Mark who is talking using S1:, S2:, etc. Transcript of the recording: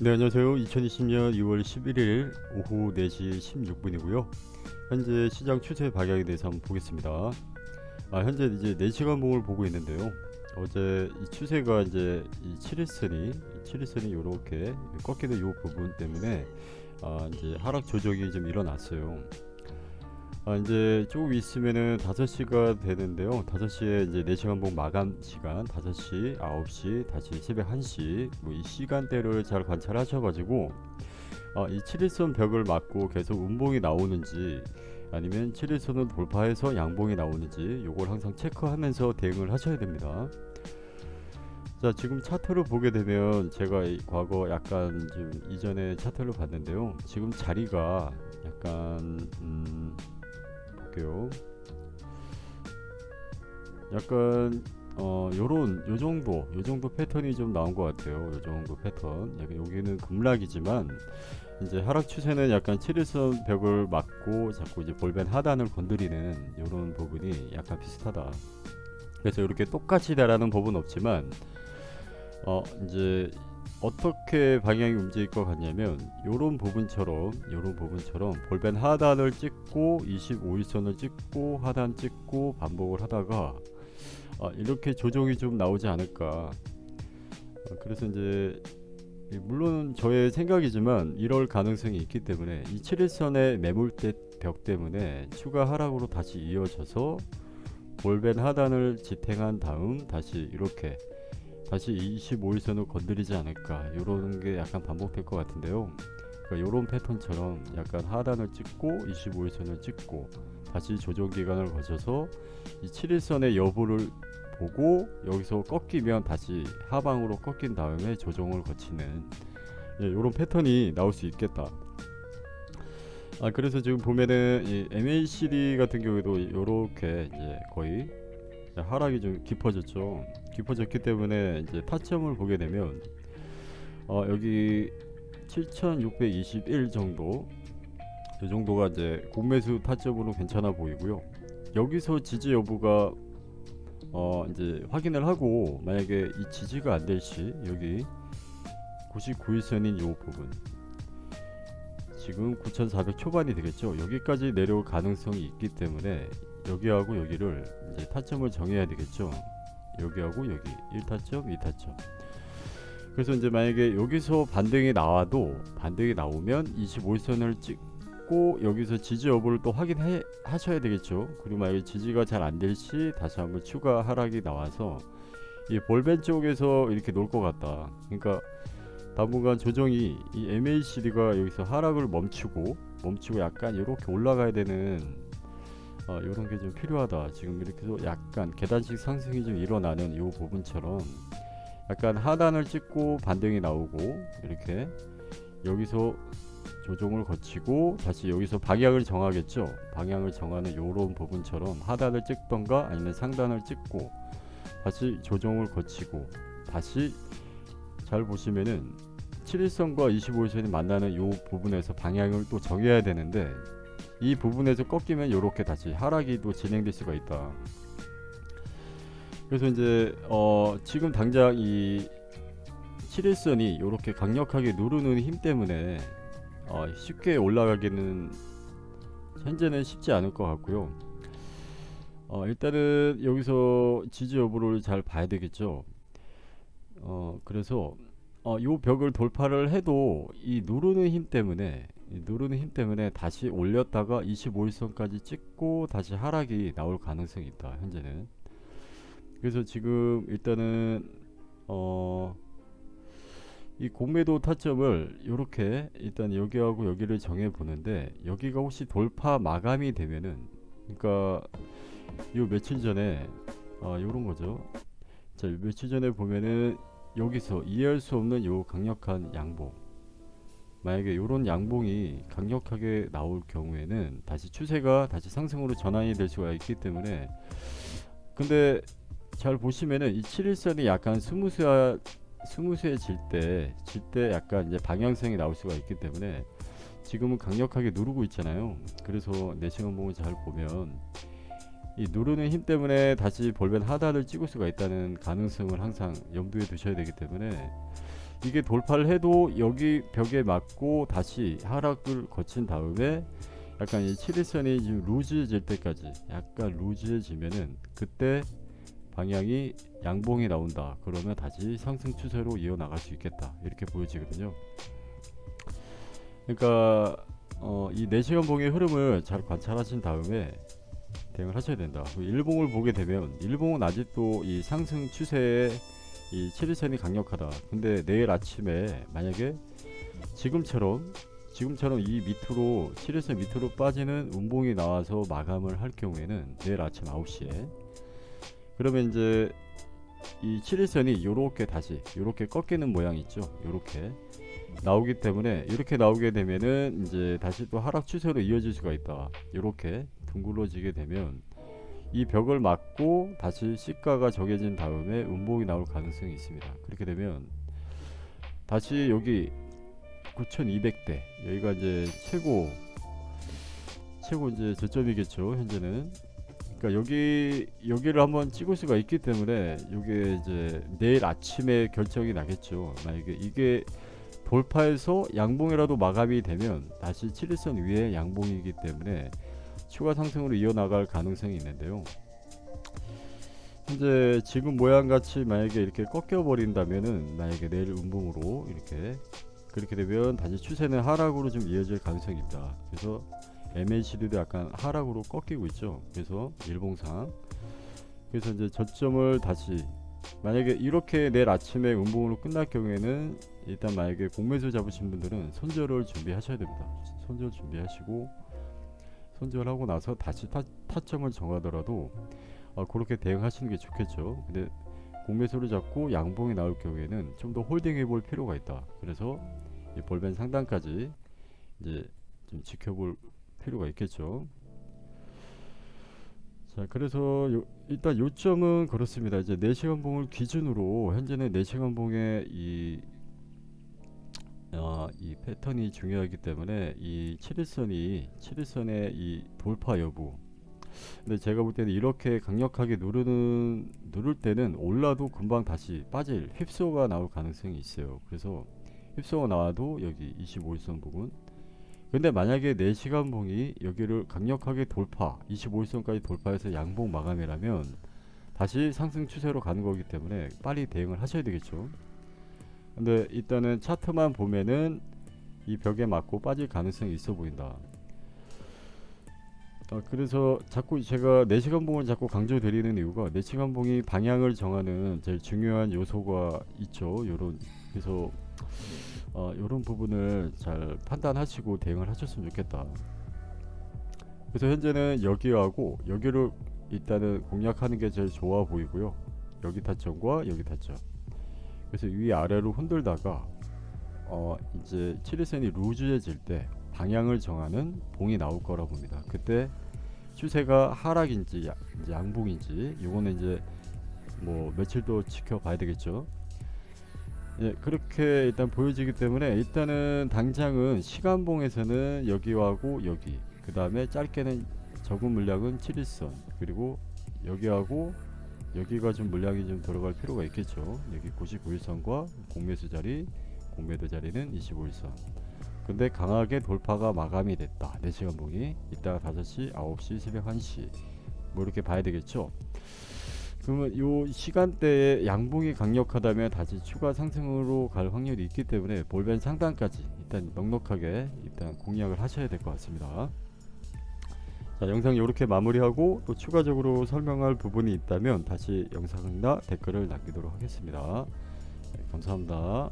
S1: 네, 안녕하세요. 2020년 2월 11일 오후 4시 16분이고요. 현재 시장 추세 방향에 대해서 한번 보겠습니다. 아, 현재 이제 4시간 봉을 보고 있는데요. 어제 이 추세가 이제 이 7일선이 7일선이 이렇게 꺾이는 이 부분 때문에 아, 이제 하락 조정이 좀 일어났어요. 아, 이제 조금 있으면은 5시가 되는데요. 5시에 이제 4시간 봉 마감 시간 5시, 9시, 다시 새벽 1시 뭐 이 시간대를 잘 관찰하셔 가지고 어, 이 7일선 벽을 맞고 계속 음봉이 나오는지 아니면 7일선을 돌파해서 양봉이 나오는지 요걸 항상 체크하면서 대응을 하셔야 됩니다. 자, 지금 차트를 보게 되면 제가 이 과거 약간 좀 이전에 차트를 봤는데요. 지금 자리가 약간 음 볼게요. 약간 어 요런 요 정도 요 정도 패턴이 좀 나온 것 같아요. 요 정도 패턴. 여기는 급락이지만 이제 하락 추세는 약간 7일선 벽을 맞고 자꾸 이제 볼벤 하단을 건드리는 요런 부분이 약간 비슷하다. 그래서 이렇게 똑같이 다라는 법은 없지만 어 이제 어떻게 방향이 움직일 것 같냐면 요런 부분처럼 요런 부분처럼 볼벤 하단을 찍고 25일선을 찍고 하단 찍고 반복을 하다가 아, 이렇게 조정이 좀 나오지 않을까. 어, 그래서 이제 이 물론 저의 생각이지만 이럴 가능성이 있기 때문에 이 7일선의 매물대 벽 때문에 추가 하락으로 다시 이어져서 볼벤 하단을 지탱한 다음 다시 이렇게 다시 25일선을 건드리지 않을까 이런 게 약간 반복될 것 같은데요. 그러니까 이런 패턴처럼 약간 하단을 찍고 25일 선을 찍고 다시 조정 기간을 거쳐서 이 7일선의 여부를 보고 여기서 꺾이면 다시 하방으로 꺾인 다음에 조정을 거치는 이런 패턴이 나올 수 있겠다. 아 그래서 지금 보면은 이 MACD 같은 경우에도 이렇게 거의 하락이 좀 깊어졌죠. 깊어졌기 때문에 이제 타점을 보게 되면 어 여기 7,621 정도 이 정도가 이제 공매수 타점으로 괜찮아 보이고요. 여기서 지지 여부가 어 이제 확인을 하고 만약에 이 지지가 안 될 시 여기 99일선인 요 부분 지금 9,400 초반이 되겠죠. 여기까지 내려올 가능성이 있기 때문에 여기하고 여기를 이제 타점을 정해야 되겠죠. 여기하고 여기 1타점, 2타점. 그래서 이제 만약에 여기서 반등이 나와도 반등이 나오면 25일선을 찍고 여기서 지지 여부를 또 확인해 하셔야 되겠죠. 그리고 만약에 지지가 잘 안 될 시 다시 한번 추가 하락이 나와서 이 볼벤 쪽에서 이렇게 놀 것 같다. 그러니까 당분간 조정이 이 MACD가 여기서 하락을 멈추고 멈추고 약간 이렇게 올라가야 되는 어, 이런 게 좀 필요하다. 지금 이렇게 해서 약간 계단식 상승이 좀 일어나는 이 부분처럼 약간 하단을 찍고 반등이 나오고 이렇게 여기서 조정을 거치고 다시 여기서 방향을 정하겠죠. 방향을 정하는 이런 부분처럼 하단을 찍던가 아니면 상단을 찍고 다시 조정을 거치고 다시 잘 보시면은 7일선과 25일선이 만나는 이 부분에서 방향을 또 정해야 되는데 이 부분에서 꺾이면 이렇게 다시 하락이 또 진행될 수가 있다. 그래서 이제 어 지금 당장 이 7일선이 이렇게 강력하게 누르는 힘 때문에 어 쉽게 올라가기는 현재는 쉽지 않을 것 같고요. 어 일단은 여기서 지지 여부를 잘 봐야 되겠죠. 어 그래서 어, 요 벽을 돌파를 해도 이 누르는 힘 때문에 이 누르는 힘 때문에 다시 올렸다가 25일선까지 찍고 다시 하락이 나올 가능성이 있다 현재는. 그래서 지금 일단은 어, 이 공매도 타점을 이렇게 일단 여기하고 여기를 정해 보는데 여기가 혹시 돌파 마감이 되면은 그러니까 요 며칠 전에 어, 요런 거죠. 자 며칠 전에 보면은 여기서 이해할 수 없는 요 강력한 양봉 만약에 요런 양봉이 강력하게 나올 경우에는 다시 추세가 다시 상승으로 전환이 될 수가 있기 때문에 근데 잘 보시면은 이 7일선이 약간 스무스하 스무스해질 때 질 때 약간 이제 방향성이 나올 수가 있기 때문에 지금은 강력하게 누르고 있잖아요. 그래서 내시간 봉을 잘 보면 이 누르는 힘 때문에 다시 볼벤 하단을 찍을 수가 있다는 가능성을 항상 염두에 두셔야 되기 때문에 이게 돌파를 해도 여기 벽에 맞고 다시 하락을 거친 다음에 약간 이 7일선이 지금 루즈해질 때까지 약간 루즈해지면은 그때 방향이 양봉이 나온다. 그러면 다시 상승 추세로 이어나갈 수 있겠다. 이렇게 보여지거든요. 그러니까 어, 이 4시간 봉의 흐름을 잘 관찰하신 다음에 대응을 하셔야 된다. 그 일봉을 보게 되면 일봉은 아직도 이 상승 추세에 이 7일선이 강력하다. 근데 내일 아침에 만약에 지금처럼 지금처럼 이 밑으로 7일선 밑으로 빠지는 운봉이 나와서 마감을 할 경우에는 내일 아침 9시에. 그러면 이제 이 7일선이 요렇게 다시 요렇게 꺾이는 모양이 있죠. 요렇게 나오기 때문에 이렇게 나오게 되면은 이제 다시 또 하락 추세로 이어질 수가 있다. 요렇게 둥글어지게 되면 이 벽을 맞고 다시 시가가 정해진 다음에 음봉이 나올 가능성이 있습니다. 그렇게 되면 다시 여기 9200대 여기가 이제 최고 최고 이제 저점이겠죠 현재는. 그러니까 여기 여기를 한번 찍을 수가 있기 때문에 이게 이제 내일 아침에 결정이 나겠죠. 만약에 이게 돌파해서 양봉이라도 마감이 되면 다시 7일선 위에 양봉이기 때문에 추가 상승으로 이어나갈 가능성이 있는데요 현재 지금 모양 같이 만약에 이렇게 꺾여 버린다면은 만약에 내일 음봉으로 이렇게 그렇게 되면 다시 추세는 하락으로 좀 이어질 가능성이 있다. 그래서 MACD도 약간 하락으로 꺾이고 있죠. 그래서 일봉상 그래서 이제 저점을 다시 만약에 이렇게 내일 아침에 음봉으로 끝날 경우에는 일단 만약에 공매수 잡으신 분들은 손절을 준비하셔야 됩니다. 손절 준비하시고 손절하고 나서 다시 타, 타점을 정하더라도 어, 그렇게 대응하시는 게 좋겠죠. 근데 공매수를 잡고 양봉이 나올 경우에는 좀 더 홀딩해 볼 필요가 있다. 그래서 이 볼벤 상단까지 이제 좀 지켜볼 필요가 있겠죠. 자, 그래서 요, 일단 요점은 그렇습니다. 이제 4시간 봉을 기준으로 현재는 4시간 봉의 이 어, 이 패턴이 중요하기 때문에 이 7일선이 7일선의 이 돌파 여부 근데 제가 볼 때는 이렇게 강력하게 누르는 누를 때는 올라도 금방 다시 빠질 휩소가 나올 가능성이 있어요. 그래서 휩소가 나와도 여기 25일선 부분. 근데 만약에 4시간 봉이 여기를 강력하게 돌파, 25일선까지 돌파해서 양봉 마감이라면 다시 상승 추세로 가는 거기 때문에 빨리 대응을 하셔야 되겠죠. 근데 일단은 차트만 보면은 이 벽에 맞고 빠질 가능성이 있어 보인다. 아, 그래서 자꾸 제가 4시간 봉을 자꾸 강조드리는 이유가 4시간 봉이 방향을 정하는 제일 중요한 요소가 있죠. 요런 그래서 어, 요런 부분을 잘 판단하시고 대응을 하셨으면 좋겠다. 그래서 현재는 여기하고 여기를 일단은 공략하는 게 제일 좋아 보이고요. 여기 타점과 여기 타점. 그래서 위 아래로 흔들다가 어 이제 7일선이 루즈해질 때 방향을 정하는 봉이 나올 거라 봅니다. 그때 추세가 하락인지 양봉인지 요거는 이제 뭐 며칠 더 지켜봐야 되겠죠. 예, 그렇게 일단 보여지기 때문에 일단은 당장은 시간봉에서는 여기하고 여기 그 다음에 짧게는 적은 물량은 7일선 그리고 여기하고 여기가 좀 물량이 좀 들어갈 필요가 있겠죠. 여기 99일선과 공매수 자리, 공매도 자리는 25일선. 근데 강하게 돌파가 마감이 됐다. 4시간 봉이 이따가 5시, 9시, 새벽 1시 뭐 이렇게 봐야 되겠죠. 그러면 요 시간대에 양봉이 강력하다면 다시 추가 상승으로 갈 확률이 있기 때문에 볼벤 상단까지 일단 넉넉하게 일단 공략을 하셔야 될 것 같습니다. 자, 영상 이렇게 마무리하고 또 추가적으로 설명할 부분이 있다면 다시 영상이나 댓글을 남기도록 하겠습니다. 네, 감사합니다.